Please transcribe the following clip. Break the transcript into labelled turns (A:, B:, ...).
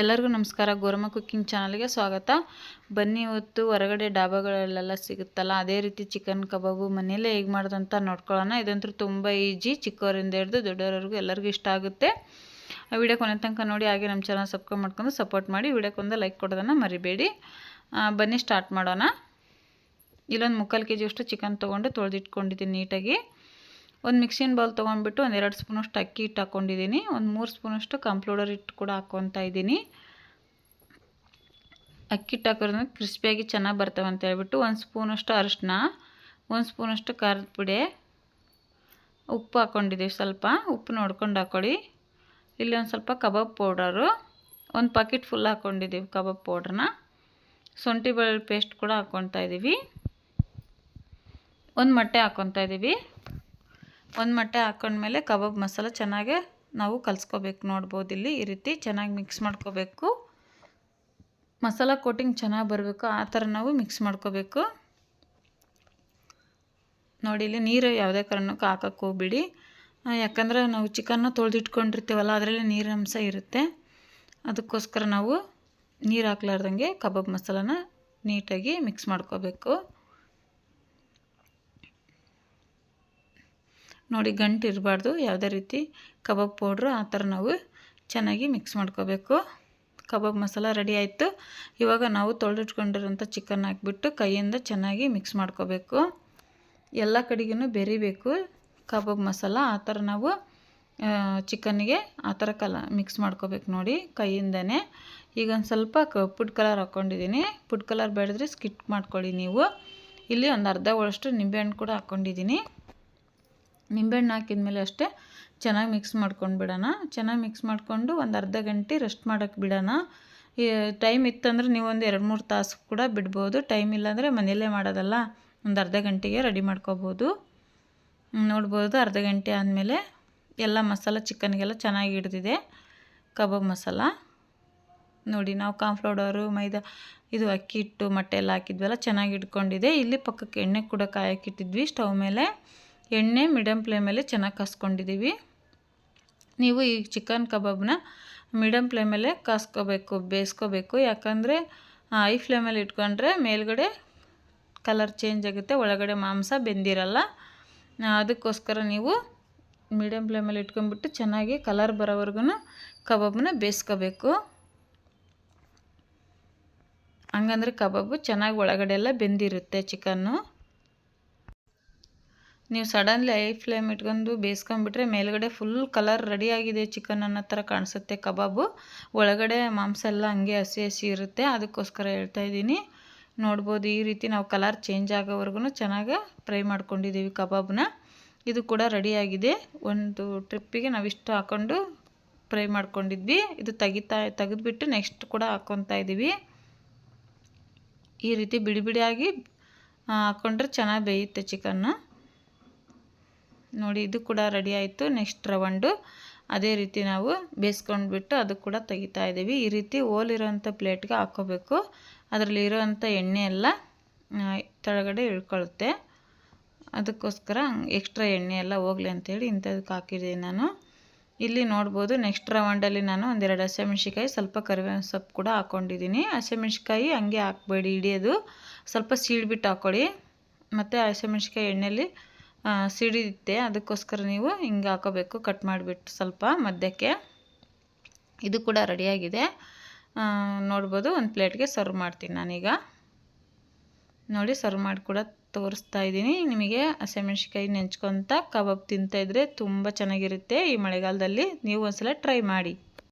A: ಎಲ್ಲರಿಗೂ ನಮಸ್ಕಾರ. ಗೋರಮ್ಮ ಕುಕ್ಕಿಂಗ್ ಚಾನಲ್ಗೆ ಸ್ವಾಗತ. ಬನ್ನಿ ಇವತ್ತು ಹೊರಗಡೆ ಡಾಬಾಗಳಲ್ಲೆಲ್ಲ ಸಿಗುತ್ತಲ್ಲ, ಅದೇ ರೀತಿ ಚಿಕನ್ ಕಬಾಬು ಮನೆಯಲ್ಲೇ ಹೇಗೆ ಮಾಡೋದಂತ ನೋಡ್ಕೊಳ್ಳೋಣ. ಇದಂತೂ ತುಂಬ ಈಜಿ, ಚಿಕ್ಕವರಿಂದ ಹಿಡಿದು ದೊಡ್ಡವರೆಗೂ ಎಲ್ಲರಿಗೂ ಇಷ್ಟ ಆಗುತ್ತೆ. ಆ ವಿಡಿಯೋ ಕೊನೆ ತನಕ ನೋಡಿ, ಹಾಗೆ ನಮ್ಮ ಚಾನಲ್ ಸಬ್ಸ್ಕ್ರೈಬ್ ಮಾಡ್ಕೊಂಡು ಸಪೋರ್ಟ್ ಮಾಡಿ ವಿಡಿಯೋಕ್ಕೊಂದು ಲೈಕ್ ಕೊಡೋದನ್ನು ಮರಿಬೇಡಿ. ಬನ್ನಿ ಸ್ಟಾರ್ಟ್ ಮಾಡೋಣ. ಇಲ್ಲೊಂದು ಮುಕ್ಕಾಲು ಕೆ ಜಿಯಷ್ಟು ಚಿಕನ್ ತೊಗೊಂಡು ತೊಳೆದಿಟ್ಕೊಂಡಿದ್ದೀನಿ ನೀಟಾಗಿ. ಒಂದು ಮಿಕ್ಸಿನ ಬೌಲ್ ತೊಗೊಂಡ್ಬಿಟ್ಟು ಒಂದು ಎರಡು ಸ್ಪೂನಷ್ಟು ಅಕ್ಕಿ ಹಿಟ್ಟು ಹಾಕ್ಕೊಂಡಿದ್ದೀನಿ. ಒಂದು ಮೂರು ಸ್ಪೂನಷ್ಟು ಕಂಪ್ಲೋಡರ್ ಹಿಟ್ಟು ಕೂಡ ಹಾಕ್ಕೊತಾ ಇದ್ದೀನಿ. ಅಕ್ಕಿ ಹಿಟ್ಟು ಹಾಕೋದ್ರಿಂದ ಕ್ರಿಸ್ಪಿಯಾಗಿ ಚೆನ್ನಾಗಿ ಬರ್ತವೆ ಅಂತ ಹೇಳ್ಬಿಟ್ಟು ಒಂದು ಸ್ಪೂನಷ್ಟು ಅರಶಿನ, ಒಂದು ಸ್ಪೂನಷ್ಟು ಖಾರದ ಪುಡಿ, ಉಪ್ಪು ಹಾಕ್ಕೊಂಡಿದ್ದೀವಿ ಸ್ವಲ್ಪ. ಉಪ್ಪು ನೋಡ್ಕೊಂಡು ಹಾಕ್ಕೊಳ್ಳಿ ಇಲ್ಲಿ ಒಂದು ಸ್ವಲ್ಪ ಕಬಾಬ್ ಪೌಡರು, ಒಂದು ಪಾಕೆಟ್ ಫುಲ್ ಹಾಕ್ಕೊಂಡಿದ್ದೀವಿ ಕಬಾಬ್ ಪೌಡ್ರನ್ನ ಶುಂಠಿ ಬೆಳ್ಳುಳ್ಳಿ ಪೇಸ್ಟ್ ಕೂಡ ಹಾಕ್ಕೊತಾ ಇದ್ದೀವಿ. ಒಂದು ಮೊಟ್ಟೆ ಹಾಕ್ಕೊತಾ ಇದ್ದೀವಿ. ಒಂದು ಮೊಟ್ಟೆ ಹಾಕೊಂಡ್ಮೇಲೆ ಕಬಾಬ್ ಮಸಾಲ ಚೆನ್ನಾಗೆ ನಾವು ಕಲಿಸ್ಕೋಬೇಕು. ನೋಡ್ಬೋದು ಇಲ್ಲಿ ಈ ರೀತಿ ಚೆನ್ನಾಗಿ ಮಿಕ್ಸ್ ಮಾಡ್ಕೋಬೇಕು. ಮಸಾಲ ಕೋಟಿಂಗ್ ಚೆನ್ನಾಗಿ ಬರಬೇಕು. ಆ ಥರ ನಾವು ಮಿಕ್ಸ್ ಮಾಡ್ಕೋಬೇಕು. ನೋಡಿ ಇಲ್ಲಿ ನೀರು ಯಾವುದೇ ಕಾರಣಕ್ಕೂ ಹಾಕಕ್ಕೆ ಹೋಗ್ಬಿಡಿ. ಯಾಕಂದರೆ ನಾವು ಚಿಕನ್ನ ತೊಳೆದಿಟ್ಕೊಂಡಿರ್ತೀವಲ್ಲ, ಅದರಲ್ಲಿ ನೀರಂಶ ಇರುತ್ತೆ. ಅದಕ್ಕೋಸ್ಕರ ನಾವು ನೀರು ಹಾಕ್ಲಾರ್ದಂಗೆ ಕಬಾಬ್ ಮಸಾಲಾನ ನೀಟಾಗಿ ಮಿಕ್ಸ್ ಮಾಡ್ಕೋಬೇಕು. ನೋಡಿ ಗಂಟು ಇರಬಾರ್ದು, ಯಾವುದೇ ರೀತಿ ಕಬಾಬ್ ಪೌಡ್ರು ಆ ಥರ ನಾವು ಚೆನ್ನಾಗಿ ಮಿಕ್ಸ್ ಮಾಡ್ಕೋಬೇಕು. ಕಬಾಬ್ ಮಸಾಲ ರೆಡಿ ಆಯಿತು. ಇವಾಗ ನಾವು ತೊಳೆದಿಟ್ಕೊಂಡಿರೋಂಥ ಚಿಕನ್ ಹಾಕ್ಬಿಟ್ಟು ಕೈಯಿಂದ ಚೆನ್ನಾಗಿ ಮಿಕ್ಸ್ ಮಾಡ್ಕೋಬೇಕು. ಎಲ್ಲ ಕಡೆಗೂ ಬೆರಿಬೇಕು. ಕಬಾಬ್ ಮಸಾಲ ಆ ಥರ ನಾವು ಚಿಕನ್ಗೆ ಆ ಥರ ಕಲ ಮಿಕ್ಸ್ ಮಾಡ್ಕೋಬೇಕು ನೋಡಿ ಕೈಯಿಂದನೇ. ಈಗ ಒಂದು ಸ್ವಲ್ಪ ಕ ಪುಡ್ ಕಲರ್ ಹಾಕ್ಕೊಂಡಿದ್ದೀನಿ. ಪುಡ್ ಕಲರ್ ಬೇಡಿದ್ರೆ ಸ್ಕಿಟ್ ಮಾಡ್ಕೊಳ್ಳಿ ನೀವು. ಇಲ್ಲಿ ಒಂದು ಅರ್ಧ ಒಳಷ್ಟು ನಿಂಬೆಹಣ್ಣು ಕೂಡ ಹಾಕ್ಕೊಂಡಿದ್ದೀನಿ. ನಿಂಬೆಹಣ್ಣು ಹಾಕಿದ್ಮೇಲೆ ಅಷ್ಟೇ ಚೆನ್ನಾಗಿ ಮಿಕ್ಸ್ ಮಾಡ್ಕೊಂಡು ಬಿಡೋಣ. ಚೆನ್ನಾಗಿ ಮಿಕ್ಸ್ ಮಾಡಿಕೊಂಡು ಒಂದು ಅರ್ಧ ಗಂಟೆ ರೆಸ್ಟ್ ಮಾಡೋಕ್ಕೆ ಬಿಡೋಣ. ಟೈಮ್ ಇತ್ತಂದ್ರೆ ನೀವು ಒಂದು ಎರಡು ಮೂರು ತಾಸು ಕೂಡ ಬಿಡ್ಬೋದು. ಟೈಮ್ ಇಲ್ಲಾಂದರೆ ಮನೆಯಲ್ಲೇ ಮಾಡೋದಲ್ಲ. ಒಂದು ಅರ್ಧ ಗಂಟೆಗೆ ರೆಡಿ ಮಾಡ್ಕೋಬೋದು. ನೋಡ್ಬೋದು ಅರ್ಧ ಗಂಟೆ ಆದಮೇಲೆ ಎಲ್ಲ ಮಸಾಲ ಚಿಕನ್ಗೆಲ್ಲ ಚೆನ್ನಾಗಿ ಹಿಡ್ದಿದೆ. ಕಬಾಬ್ ಮಸಾಲ. ನೋಡಿ ನಾವು ಕಾನ್ಫ್ಲೋಡರು ಮೈದಾ, ಇದು ಅಕ್ಕಿ ಹಿಟ್ಟು, ಮೊಟ್ಟೆ ಎಲ್ಲ ಹಾಕಿದ್ವಲ್ಲ, ಚೆನ್ನಾಗಿ ಇಟ್ಕೊಂಡಿದೆ ಇಲ್ಲಿ ಪಕ್ಕಕ್ಕೆ ಎಣ್ಣೆ ಕೂಡ ಕಾಯಕ್ಕಿಟ್ಟಿದ್ವಿ ಸ್ಟವ್ ಮೇಲೆ ಎಣ್ಣೆ ಮೀಡಿಯಮ್ ಫ್ಲೇಮಲ್ಲಿ ಚೆನ್ನಾಗಿ ಕಾಸ್ಕೊಂಡಿದ್ದೀವಿ ನೀವು ಈ ಚಿಕನ್ ಕಬಾಬ್ನ ಮೀಡಿಯಮ್ ಫ್ಲೇಮಲ್ಲೇ ಕಾಸ್ಕೋಬೇಕು, ಬೇಯಿಸ್ಕೋಬೇಕು. ಯಾಕಂದರೆ ಐ ಫ್ಲೇಮಲ್ಲಿ ಇಟ್ಕೊಂಡ್ರೆ ಮೇಲ್ಗಡೆ ಕಲರ್ ಚೇಂಜ್ ಆಗುತ್ತೆ, ಒಳಗಡೆ ಮಾಂಸ ಬೆಂದಿರಲ್ಲ. ಅದಕ್ಕೋಸ್ಕರ ನೀವು ಮೀಡಿಯಮ್ ಫ್ಲೇಮಲ್ಲಿ ಇಟ್ಕೊಂಡ್ಬಿಟ್ಟು ಚೆನ್ನಾಗಿ ಕಲರ್ ಬರೋವರೆಗೂ ಕಬಾಬ್ನ ಬೇಯಿಸ್ಕೋಬೇಕು. ಹಂಗಂದ್ರೆ ಕಬಾಬು ಚೆನ್ನಾಗಿ ಒಳಗಡೆ ಎಲ್ಲ ಬೆಂದಿರುತ್ತೆ ಚಿಕನ್ನು. ನೀವು ಸಡನ್ಲಿ ಐ ಫ್ಲೇಮ್ ಇಟ್ಕೊಂಡು ಬೇಯಿಸ್ಕೊಂಬಿಟ್ರೆ ಮೇಲ್ಗಡೆ ಫುಲ್ ಕಲರ್ ರೆಡಿಯಾಗಿದೆ ಚಿಕನ್ ಅನ್ನೋ ಥರ ಕಾಣಿಸುತ್ತೆ ಕಬಾಬು. ಒಳಗಡೆ ಮಾಂಸ ಎಲ್ಲ ಹಂಗೆ ಹಸಿ ಹಸಿ ಇರುತ್ತೆ. ಅದಕ್ಕೋಸ್ಕರ ಹೇಳ್ತಾ ಇದ್ದೀನಿ. ನೋಡ್ಬೋದು ಈ ರೀತಿ ನಾವು ಕಲರ್ ಚೇಂಜ್ ಆಗೋವರೆಗೂ ಚೆನ್ನಾಗಿ ಫ್ರೈ ಮಾಡ್ಕೊಂಡಿದ್ದೀವಿ ಕಬಾಬ್ನ ಇದು ಕೂಡ ರೆಡಿಯಾಗಿದೆ ಒಂದು ಟ್ರಿಪ್ಪಿಗೆ ನಾವಿಷ್ಟು ಹಾಕ್ಕೊಂಡು ಫ್ರೈ ಮಾಡ್ಕೊಂಡಿದ್ವಿ. ಇದು ತೆಗಿತಾ, ತೆಗೆದ್ಬಿಟ್ಟು ನೆಕ್ಸ್ಟ್ ಕೂಡ ಹಾಕ್ಕೊತಾ ಇದ್ದೀವಿ. ಈ ರೀತಿ ಬಿಡಿ ಬಿಡಿಯಾಗಿ ಹಾಕ್ಕೊಂಡ್ರೆ ಚೆನ್ನಾಗಿ ಬೇಯುತ್ತೆ ಚಿಕನ್ನು. ನೋಡಿ, ಇದು ಕೂಡ ರೆಡಿ ಆಯಿತು. Next round. ಅದೇ ರೀತಿ ನಾವು ಬೇಯಿಸ್ಕೊಂಡ್ಬಿಟ್ಟು ಅದು ಕೂಡ ತೆಗಿತಾ ಇದ್ದೀವಿ. ಈ ರೀತಿ ಹೋಲಿರೋಂಥ ಪ್ಲೇಟ್ಗೆ ಹಾಕೋಬೇಕು. ಅದರಲ್ಲಿ ಇರೋವಂಥ ಎಣ್ಣೆ ಎಲ್ಲ ಕೆಳಗಡೆ ಇಳ್ಕೊಳ್ಳುತ್ತೆ. ಅದಕ್ಕೋಸ್ಕರ ಎಕ್ಸ್ಟ್ರಾ ಎಣ್ಣೆ ಎಲ್ಲ ಹೋಗಲಿ ಅಂತೇಳಿ ಇಂಥದಕ್ಕೆ ಹಾಕಿದ್ದೀನಿ ನಾನು. ಇಲ್ಲಿ ನೋಡ್ಬೋದು ನೆಕ್ಸ್ಟ್ ರೌಂಡಲ್ಲಿ ನಾನು ಒಂದೆರಡು ಹಸಿಮೆಣ್ಸಿಕಾಯಿ ಸ್ವಲ್ಪ ಕರಿಬೇವಿನ ಸೊಪ್ಪು ಕೂಡ ಹಾಕ್ಕೊಂಡಿದ್ದೀನಿ ಹಸಿಮೆಣ್ಸಿಕಾಯಿ ಹಂಗೆ ಹಾಕ್ಬೇಡಿ, ಹಿಡಿಯೋದು. ಸ್ವಲ್ಪ ಸೀಳ್ಬಿಟ್ಟು ಹಾಕ್ಕೊಳ್ಳಿ ಮತ್ತು ಹಸಿಮೆಣ್ಸಿಕಾಯಿ ಎಣ್ಣೆಯಲ್ಲಿ ಸಿಡಿಯುತ್ತೆ ಅದಕ್ಕೋಸ್ಕರ ನೀವು ಹಿಂಗೆ ಹಾಕೋಬೇಕು. ಕಟ್ ಮಾಡಿಬಿಟ್ಟು ಸ್ವಲ್ಪ ಮಧ್ಯಕ್ಕೆ ಇದು ಕೂಡ ರೆಡಿಯಾಗಿದೆ ನೋಡ್ಬೋದು. ಒಂದು ಪ್ಲೇಟ್ಗೆ ಸರ್ವ್ ಮಾಡ್ತೀನಿ ನಾನೀಗ. ನೋಡಿ ಸರ್ವ್ ಮಾಡಿ ಕೂಡ ತೋರಿಸ್ತಾ ಇದ್ದೀನಿ. ನಿಮಗೆ ಹಸಿಮೆಣ್ಸಿಕಾಯಿ ನೆಂಚ್ಕೊತ ಕಬಾಬ್ ತಿಂತಾಯಿದ್ರೆ ತುಂಬ ಚೆನ್ನಾಗಿರುತ್ತೆ ಈ ಮಳೆಗಾಲದಲ್ಲಿ. ನೀವು ಒಂದ್ಸಲ ಟ್ರೈ ಮಾಡಿ.